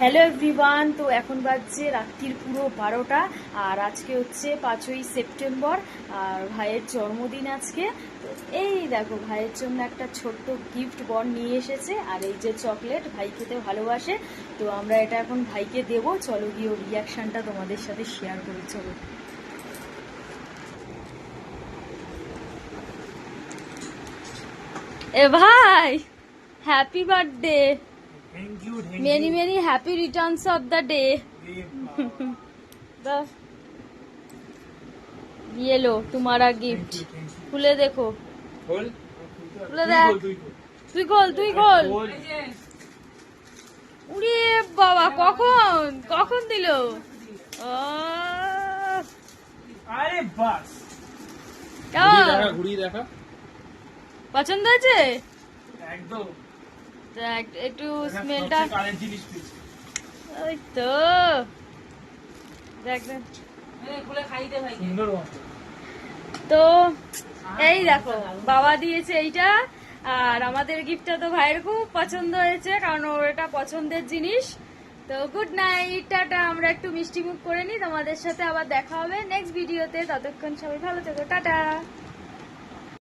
Hello everyone তো এখন বাজছে রাত্রির পুরো বারোটা, আর আজকে হচ্ছে পাঁচই সেপ্টেম্বর, আর ভাইয়ের জন্মদিন আজকে। তো এই দেখো, ভাইয়ের জন্য একটা ছোট্ট গিফট বন নিয়ে এসেছে, আর এই যে চকলেট ভাই খেতে ভালোবাসে। তো আমরা এটা এখন ভাইকে দেবো, চলো গিয়ে রিয়াকশনটা তোমাদের সাথে শেয়ার করি, চলো। এ ভাই happy birthday many many happy returns of the day ये लो तुम्हारा गिफ्ट খুলে দেখো খোল খুলে দেখ তুই খোল তুই খোল উড়ে বাবা কখন কখন দিল আহ, আরে বাস কেমন ঘুরিয়ে দেখা পছন্দ হয়েছে একদম দেখ, একটু স্মেলটা জিনিস ওই তো তো এই দেখো বাবা দিয়েছে এইটা আর আমাদের গিফটটা তো ভাইয়ের খুব পছন্দ হয়েছে কারণ ওর এটা পছন্দের জিনিস। তো গুড নাইট টাটা আমরা একটু মিষ্টি মুখ করে নিই তোমাদের সাথে আবার দেখা হবে নেক্সট ভিডিওতে ততক্ষণ সবাই ভালো থেকো টাটা।